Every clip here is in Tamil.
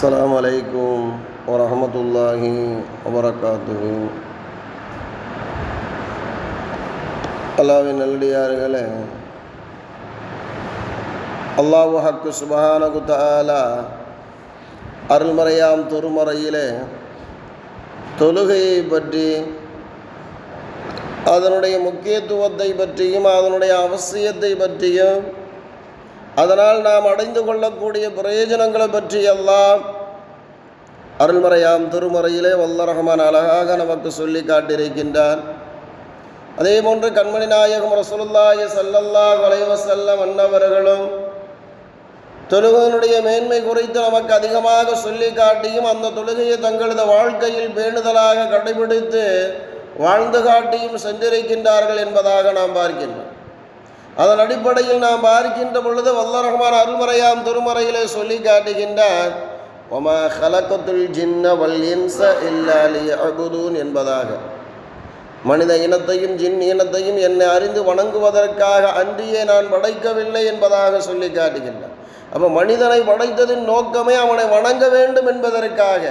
السلام عليكم ورحمة الله وبركاته அல்லாவின் நல்லடியார்களே அல்லாஹு ஹக்கு சுபஹானகு தஆலா அருள்மறையாம் திருமறையிலே தொழுகையை பற்றி அதனுடைய முக்கியத்துவத்தை பற்றியும் அதனுடைய அவசியத்தை பற்றியும் அதனால் நாம் அடைந்து கொள்ளக்கூடிய பிரயோஜனங்களை பற்றி எல்லாம் அருள்மறையாம் திருமறையிலே வல்ல அழகாக நமக்கு சொல்லி காட்டியிருக்கின்றார். அதே போன்று கண்மணி நாயகம் ரசூலுல்லாஹி ஸல்லல்லாஹு அலைஹி செல்ல அன்னவர்களும் தொழுகையினுடைய மேன்மை குறித்து நமக்கு அதிகமாக சொல்லி காட்டியும் அந்த தொழுகையை தங்களது வாழ்க்கையில் பேணுதலாக கடைபிடித்து வாழ்ந்து காட்டியும் சென்றிருக்கின்றார்கள் என்பதாக நாம் பார்க்கின்றோம். அதன் அடிப்படையில் நாம் பார்க்கின்ற பொழுது வல்ல ரஹ்மான் அருள்மறையாம் திருமறையிலே சொல்லி காட்டுகின்றார். ஒமா ஹலக்கத்துல் ஜின்ன வல் இன்ச இல்லாலி அபுதூன் என்பதாக. மனித இனத்தையும் ஜின் இனத்தையும் என்னை அறிந்து வணங்குவதற்காக அன்றியே நான் படைக்கவில்லை என்பதாக சொல்லி காட்டுகின்றான் அப்போ மனிதனை படைத்ததின் நோக்கமே அவனை வணங்க வேண்டும் என்பதற்காக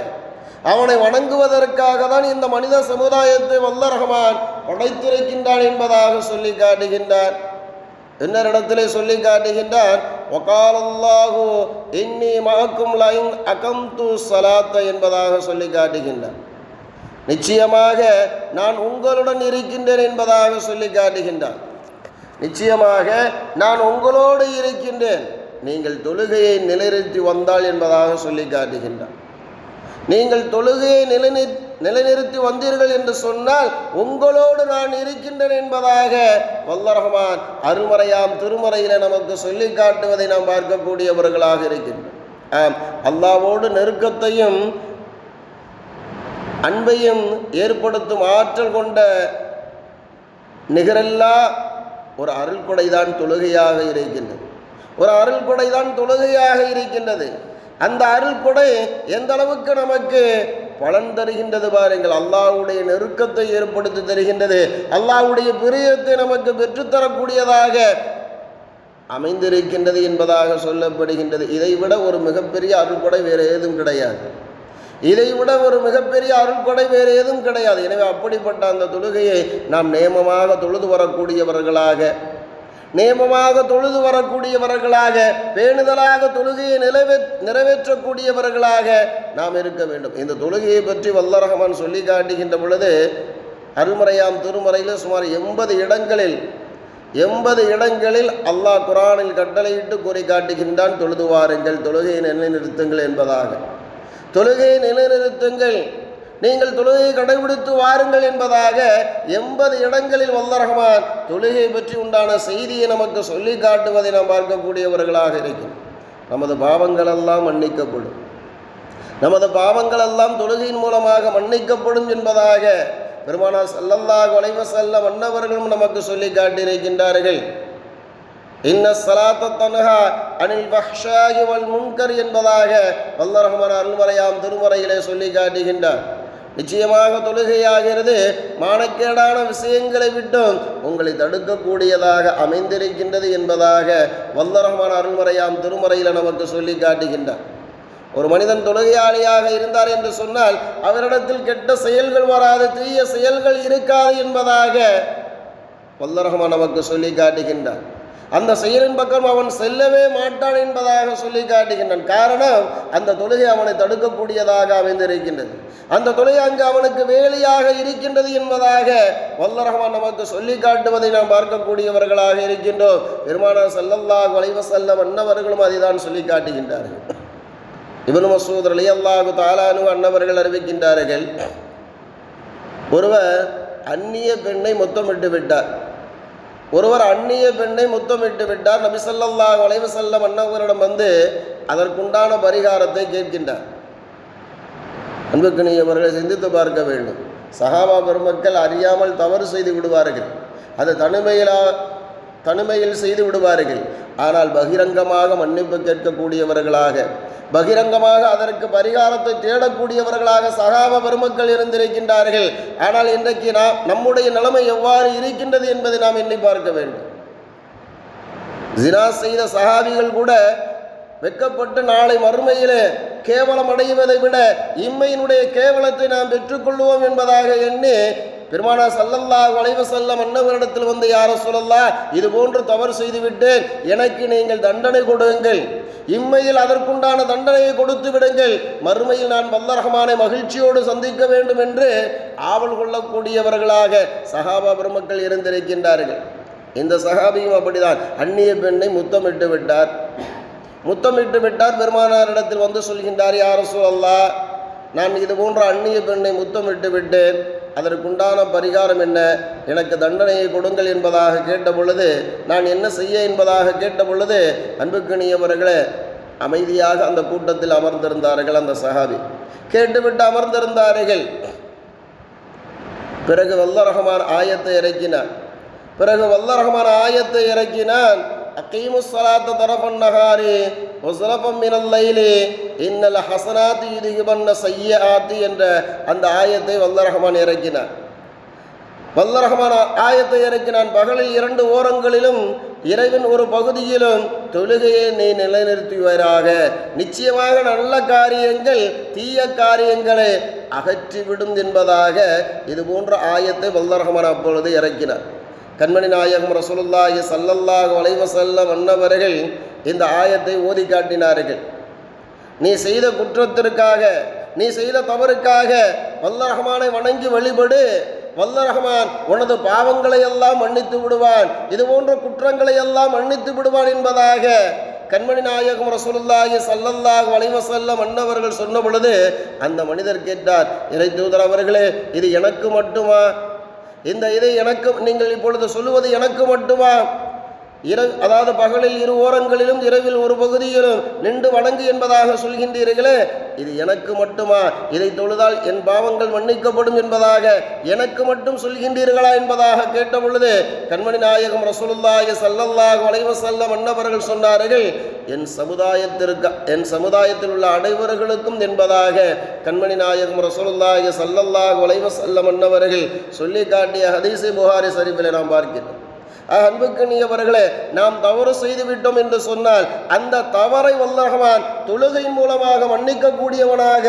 அவனை வணங்குவதற்காக தான் இந்த மனித சமுதாயத்தை வல்ல ரஹமான் படைத்திருக்கின்றான் என்பதாக சொல்லி காட்டுகின்றார். இன்னொரு இடத்திலே சொல்லி காட்டுகின்றார் ஒகாலல்லாஹு இன்னி மகக்கும் லைன் அகம்து சலாத்த என்பதாக சொல்லி காட்டுகின்றார் நிச்சயமாக நான் உங்களுடன் இருக்கின்றேன் என்பதாக சொல்லி காட்டுகின்றார் நிச்சயமாக நான் உங்களோடு இருக்கின்றேன் நீங்கள் தொழுகையை நிலைநிறுத்தி வந்தால் என்பதாக சொல்லி காட்டுகின்றார் நீங்கள் தொழுகையை நிலைநிறு நிலைநிறுத்தி வந்தீர்கள் என்று சொன்னால் உங்களோடு நான் இருக்கின்றேன் என்பதாக வல்ல ரஹ்மான் அருமறையாம் திருமறையில நமக்கு சொல்லி காட்டுவதை நாம் பார்க்கக்கூடியவர்களாக இருக்கின்றோம். ஆம் அல்லாவோடு நெருக்கத்தையும் அன்பையும் ஏற்படுத்தும் ஆற்றல் கொண்ட நிகரெல்லா ஒரு அருள் கொடைதான் தொழுகையாக இருக்கின்றது. ஒரு அருள் கொடைதான் தொழுகையாக இருக்கின்றது. அந்த அருள் கொடை எந்த அளவுக்கு நமக்கு பலன் தருகின்றது பாருங்கள். அல்லாவுடைய நெருக்கத்தை ஏற்படுத்தி தருகின்றது. அல்லாவுடைய பிரியத்தை நமக்கு பெற்றுத்தரக்கூடியதாக அமைந்திருக்கின்றது என்பதாக சொல்லப்படுகின்றது. இதைவிட ஒரு மிகப்பெரிய அருள் கொடை வேறு ஏதும் கிடையாது. இதை விட ஒரு மிகப்பெரிய அருள்கொடை வேறு எதுவும் கிடையாது. எனவே அப்படிப்பட்ட அந்த தொழுகையை நாம் நேமமாக தொழுது வரக்கூடியவர்களாக நியமமாக தொழுது வரக்கூடியவர்களாக பேணுதலாக தொழுகையை நிறைவே நிறைவேற்றக்கூடியவர்களாக நாம் இருக்க வேண்டும். இந்த தொழுகையை பற்றி வல்ல சொல்லி காட்டுகின்ற பொழுது அருமறையாம் திருமறையில் சுமார் எண்பது இடங்களில் எண்பது இடங்களில் அல்லாஹ் குரானில் கட்டளையிட்டு கூறி காட்டுகின்றான் தொழுது வாருங்கள் தொழுகையை நிலைநிறுத்துங்கள் என்பதாக. தொழுகையை நிலைநிறுத்துங்கள் நீங்கள் தொழுகை கடைபிடித்து வாருங்கள் என்பதாக எண்பது இடங்களில் வல்ல ரஹ்மான் தொழுகை பற்றி உண்டான செய்தியை நமக்கு சொல்லி காட்டுவதை நாம் பார்க்கக்கூடியவர்களாக இருக்கும். நமது பாவங்கள் எல்லாம் மன்னிக்கப்படும். நமது பாவங்கள் எல்லாம் தொழுகையின் மூலமாக மன்னிக்கப்படும் என்பதாக பெருமானார் சல்லல்லாஹ் வளைவ செல்ல மன்னவர்களும் நமக்கு சொல்லி காட்டியிருக்கின்றார்கள். இன்ன சலாத்த தனகா அனில் பஹ்ஷாகி வல் முன்கர் என்பதாக வல்ல ரஹ்மான் அருள்மறையாம் திருமறையிலே சொல்லி காட்டுகின்றார். நிச்சயமாக தொழுகையாகிறது. மானக்கேடான விஷயங்களை விட்டும் உங்களை தடுக்கக்கூடியதாக அமைந்திருக்கின்றது என்பதாக வல்ல ரஹ்மான் அருள்மறையாம் திருமறையில் நமக்கு சொல்லி காட்டுகின்றார். ஒரு மனிதன் தொழுகையாளியாக இருந்தார் என்று சொன்னால் அவரிடத்தில் கெட்ட செயல்கள் வராது தீய செயல்கள் இருக்காது என்பதாக வல்ல ரஹ்மான் நமக்கு சொல்லி காட்டுகின்றார். அந்த செயலின் பக்கம் அவன் செல்லவே மாட்டான் என்பதாக சொல்லி காட்டுகின்றான். காரணம் அந்த தொழுகை அவனை தடுக்கக்கூடியதாக அமைந்திருக்கின்றது. அந்த தொழுகை அங்கு அவனுக்கு வேலையாக இருக்கின்றது என்பதாக வல்ல ரஹ்மான் நமக்கு சொல்லி காட்டுவதை நாம் பார்க்கக்கூடியவர்களாக இருக்கின்றோம். பெருமானார் செல்லல்லாஹ் வளைவ செல்ல அன்னவர்களும் அதைதான் சொல்லி காட்டுகின்றார்கள். இவனு மசூத் அலி அல்லாஹு தாலானு அன்னவர்கள் அறிவிக்கின்றார்கள் ஒருவர் அந்நிய பெண்ணை மொத்தமிட்டு விட்டார். ஒருவர் அந்நிய பெண்ணை முத்தமிட்டு விட்டார். நபிசல்லாஹ் வளைவு செல்லம் அன்னவரிடம் வந்து அதற்குண்டான பரிகாரத்தை கேட்கின்றார். அன்புக்கினியவர்களை சிந்தித்து பார்க்க வேண்டும். சகாபா பெருமக்கள் அறியாமல் தவறு செய்து விடுவார்கள். அது தனிமையிலா தனிமையில் செய்து விடுவார்கள். ஆனால் பகிரங்கமாக மன்னிப்பு கேட்கக்கூடியவர்களாக பகிரங்கமாக அதற்கு பரிகாரத்தை தேடக்கூடியவர்களாக சகாப பெருமக்கள் இருந்திருக்கின்றார்கள். ஆனால் இன்றைக்கு நாம் நம்முடைய நிலைமை எவ்வாறு இருக்கின்றது என்பதை நாம் எண்ணி பார்க்க வேண்டும். ஜினா செய்த சகாபிகள் கூட வெக்கப்பட்டு நாளை மறுமையிலே கேவலம் அடைவதை விட இம்மையினுடைய கேவலத்தை நாம் பெற்றுக்கொள்வோம் என்பதாக எண்ணி பெருமானா சல்லல்லா வளைவ செல்லம் அன்னவரிடத்தில் வந்து யார சொல்லல்லா இது போன்று தவறு செய்துவிட்டேன். எனக்கு நீங்கள் தண்டனை கொடுங்கள். இம்மையில் அதற்குண்டான தண்டனையை கொடுத்து விடுங்கள். மறுமையில் நான் வல்லரகமான மகிழ்ச்சியோடு சந்திக்க வேண்டும் என்று ஆவல் கொள்ளக்கூடியவர்களாக சகாபா பெருமக்கள் இருந்திருக்கின்றார்கள். இந்த சகாபியும் அப்படிதான். அந்நிய பெண்ணை முத்தமிட்டு விட்டார். முத்தமிட்டு விட்டார். பெருமானாரிடத்தில் வந்து சொல்கின்றார் யார சொல்லல்லா நான் இது போன்ற அந்நிய பெண்ணை முத்தமிட்டு விட்டேன். அதற்குண்டான பரிகாரம் என்ன? எனக்கு தண்டனையை கொடுங்கள் என்பதாக கேட்ட பொழுது நான் என்ன செய்ய என்பதாக கேட்ட பொழுது அன்புக்கணியவர்களே அமைதியாக அந்த கூட்டத்தில் அமர்ந்திருந்தார்கள் அந்த சஹாபி. கேட்டுவிட்டு அமர்ந்திருந்தார்கள். பிறகு வல்லரகமான ஆயத்தை இறக்கினான். பிறகு வல்லரகமான ஆயத்தை இறக்கினான். அக்கீமு தரப்பன் நகாரி இன்னல் ஹசனாத்தி இதுகிபன்ன செய்ய ஆத்தி என்ற அந்த ஆயத்தை வல்லரகமான் இறக்கினான் வல்லரகமான ஆயத்தை இறக்கினான். பகலில் இரண்டு ஓரங்களிலும் இறைவன் ஒரு பகுதியிலும் தொழுகையை நீ நிலைநிறுத்துவாராக. நிச்சயமாக நல்ல காரியங்கள் தீய காரியங்களை அகற்றிவிடும் என்பதாக இது போன்ற ஆயத்தை வல்லரகமான் அப்பொழுது இறக்கினார். கண்மணி நாயகம் ரசூலுல்லாஹி சல்லல்லாஹு அலைஹி செல்ல அன்னவர்கள் இந்த ஆயத்தை ஓதி காட்டினார்கள். நீ செய்த குற்றத்திற்காக நீ செய்த தவறுக்காக வல்லரஹமானை வணங்கி வழிபடு. வல்லரஹமான் உனது பாவங்களை எல்லாம் மன்னித்து விடுவான். இது போன்ற குற்றங்களை எல்லாம் மன்னித்து விடுவான் என்பதாக கண்மணி நாயகம் ரசூலுல்லாஹி சல்லல்லாஹ் அலைஹி மன்னவர்கள் அன்னவர்கள் சொன்ன பொழுது அந்த மனிதர் கேட்டார் இறை தூதர் அவர்களே இது எனக்கு மட்டுமா? இந்த இதை எனக்கு நீங்கள் இப்பொழுது சொல்லுவது எனக்கு மட்டுமா? இர அதாவது பகலில் இரு ஓரங்களிலும் இரவில் ஒரு பகுதியிலும் நின்று வணங்கு என்பதாக சொல்கின்றீர்களே இது எனக்கு மட்டுமா? இதை தொழுதால் என் பாவங்கள் மன்னிக்கப்படும் என்பதாக எனக்கு மட்டும் சொல்கின்றீர்களா என்பதாக கேட்ட பொழுது கண்மணி நாயகம் ரசூலுல்லாஹி ஸல்லல்லாஹு அலைஹி வஸல்லம் அன்னவர்கள் சொன்னார்கள் என் சமுதாயத்திற்கு என் சமுதாயத்தில் உள்ள அனைவர்களுக்கும் என்பதாக கண்மணி நாயகம் ரசூலுல்லாஹி ஸல்லல்லாஹு அலைஹி வஸல்லம் அன்னவர்கள் சொல்லி காட்டிய ஹதீசி புகாரி ஷரீஃபில் நாம் பார்க்கிறோம். அன்புக்கணியவர்களே நாம் தவறு செய்துவிட்டோம் என்று சொன்னால் அந்த தவறை வல்லகவான் தொழுகையின் மூலமாக மன்னிக்கக்கூடியவனாக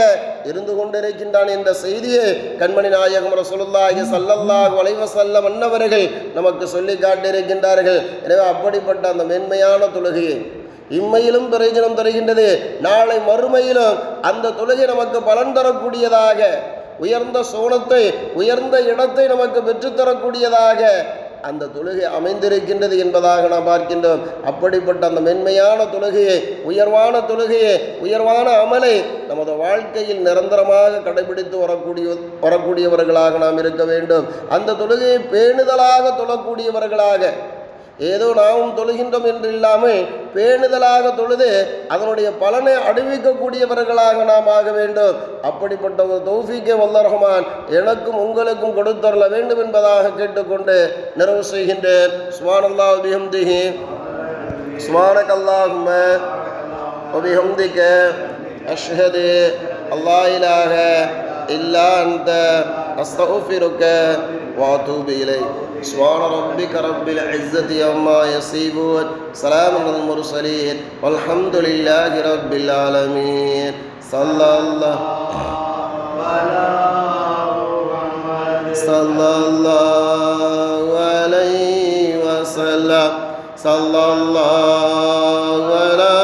இருந்து கொண்டிருக்கின்றான் என்ற செய்தியை கண்மணி நாயகம் ரசூலுல்லாஹி ஸல்லல்லாஹு வளைவ செல்ல அன்னவர்கள் நமக்கு சொல்லி காட்டியிருக்கின்றார்கள். எனவே அப்படிப்பட்ட அந்த மென்மையான தொழுகையை இம்மையிலும் பிரயோஜனம் தருகின்றது. நாளை மறுமையிலும் அந்த தொழுகை நமக்கு பலன் தரக்கூடியதாக உயர்ந்த சோனத்தை உயர்ந்த இடத்தை நமக்கு பெற்றுத்தரக்கூடியதாக அந்த தொழுகை அமைந்திருக்கின்றது என்பதாக நாம் பார்க்கின்றோம். அப்படிப்பட்ட அந்த மென்மையான தொழுகையை உயர்வான தொழுகையை உயர்வான அமலை நமது வாழ்க்கையில் நிரந்தரமாக கடைபிடித்து வரக்கூடிய வரக்கூடியவர்களாக நாம் இருக்க வேண்டும். அந்த தொழுகையை பேணுதலாக தொழக்கூடியவர்களாக ஏதோ நாமும் தொழுகின்றோம் என்று இல்லாமல் பேணுதலாக தொழுது அதனுடைய பலனை அடுவிக்கக்கூடியவர்களாக நாம் ஆக வேண்டும். அப்படிப்பட்ட ஒரு தௌஃபிக்கே வல்லரகமான் எனக்கும் உங்களுக்கும் கொடுத்தரல வேண்டும் என்பதாக கேட்டுக்கொண்டு நிறைவு செய்கின்றேன். அல்லாஹ் உபிஹம்திஹி சுவானகல்லாஹும உபிஹம்திக்க அஷ்ஹது அல்லா இலாக இல்லா அந்த அஸ்தௌஃபிருக்க. வாதூபி இலை سبحان ربك رب العزة عما يصفون. سلام على المرسلين. والحمد لله رب العالمين. صلى الله صلى الله عليه وسلم. صلى الله على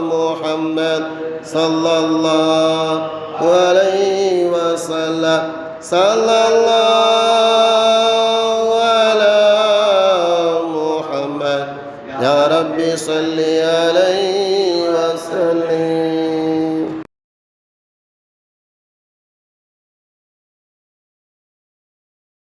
محمد. صلى الله عليه وسلم. صلى الله وسلم